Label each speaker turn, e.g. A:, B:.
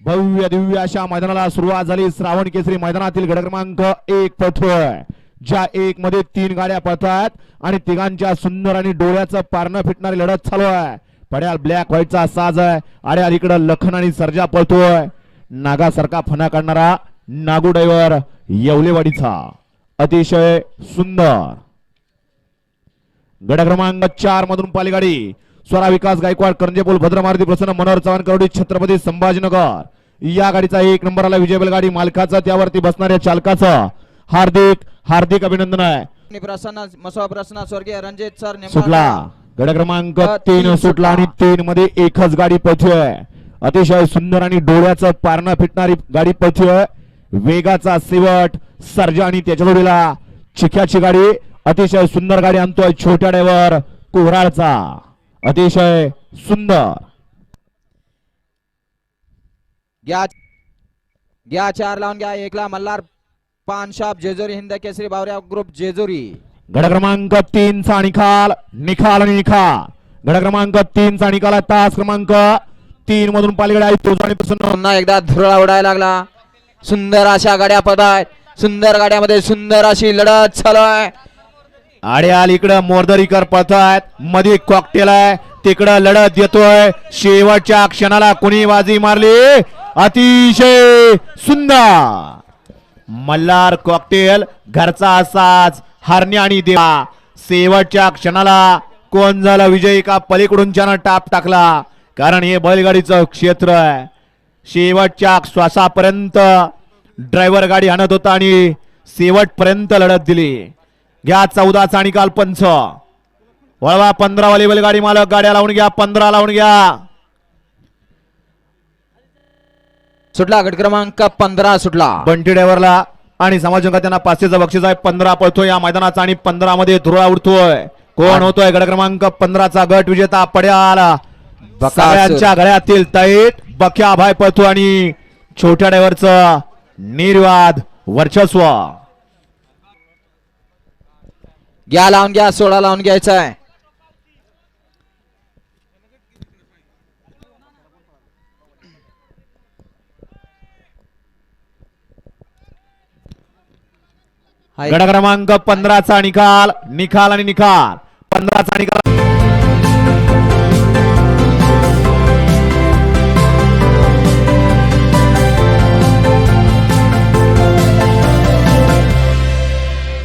A: भव्य दिव्य अशा मैदानाला सुरुवात झाली. श्रावण केसरी मैदानातील गड क्रमांक एक पथोय ज्या एक मध्ये तीन गाड्या पळतात आणि तिघांच्या सुंदर आणि डोळ्याचं पारणं फिटणारी लढत चालू आहे. पड्याल ब्लॅक व्हाईटचा साज आहे. आणि अलीकडं लखन आणि सर्जा पळतोय. नागासारखा फना काढणारा नागू ड्रायव्हर येवलेवाडीचा. अतिशय सुंदर. गड क्रमांक चार मधून पालीगाडी. स्वरा विकास गायकवाड करंजेपोल भद्रमारुती प्रसन्न मनोहर चव्हाण करोडी छत्रपती संभाजीनगर. या गाडीचा एक नंबरला विजय बैलगाडी मालकाचा त्यावरती बसणाऱ्या चालकाचं हार्दिक हार्दिक अभिनंदन आहे.
B: प्रसन्न मसवा प्रसन्न स्वर्गीय रणजित सर.
A: सुटला. गड क्रमांक तीन सुटला आणि तीन मध्ये एकच गाडी पळतोय अतिशय सुंदर आणि डोळ्याचं पारणं फिटणारी गाडी पळतोय वेगाचा सिवट सर्जा आणि त्याच्या जोडीला. चिख्याची गाडी अतिशय सुंदर गाडी आणतोय छोट्या ड्रायव्हर कोहराळचा अतिशय सुंदर.
B: घ्या घ्या चार लावून घ्या एकला मल्हार पान शॉप जेजुरी हिंद केसरी बावऱ्या ग्रुप जेजुरी.
A: गड क्रमांक तीन चा निकाल निकाल आणि निकाल गड क्रमांक तीन चा निकाल. तास क्रमांक तीन मधून पालीकडे आहे प्रसन्न.
B: पुन्हा एकदा धुरळा उडायला लागला. सुंदर अशा गाड्या पद आहेत सुंदर गाड्यामध्ये सुंदर अशी लढत चालू आहे.
A: आड्याल इकडं मोरदरीकर पळतायत. मध्ये कॉकटेल आहे. तिकडं लढत येतोय शेवटच्या क्षणाला कुणी बाजी मारली? अतिशय सुंदर. मल्हार कॉकटेल घरचा असाच हरण्या आणि देवा. शेवटच्या क्षणाला कोण झाला विजयी का पलीकडून टाप टाकला? कारण हे बैलगाडीचं क्षेत्र आहे. शेवटच्या श्वासापर्यंत ड्रायव्हर गाडी आणत होता आणि शेवटपर्यंत लढत दिली. घ्या चौदाचा निकाल पंच वळवा पंधरा वाली बैलगाडी मालक गाड्या लावून घ्या पंधरा लावून घ्या.
B: सुटला गट क्रमांक पंधरा सुटला.
A: बंटी ड्रायव्हरला आणि समाज त्यांना पाचशेचं बक्षीस आहे पंधरा पळतोय या मैदानाचा आणि पंधरा मध्ये धुरळा उडतोय. कोण होतोय गड क्रमांक पंधराचा गट विजेता पड्याला. सगळ्यांच्या गळ्यातील तैट बख्या भाई पळतो आणि छोट्या ड्रायव्हरचं निर्वाद वर्चस्व.
B: घ्या लावून घ्या सोळा लावून घ्यायचा आहे.
A: गड क्रमांक पंधराचा निकाल निकाल आणि निकाल. पंधराचा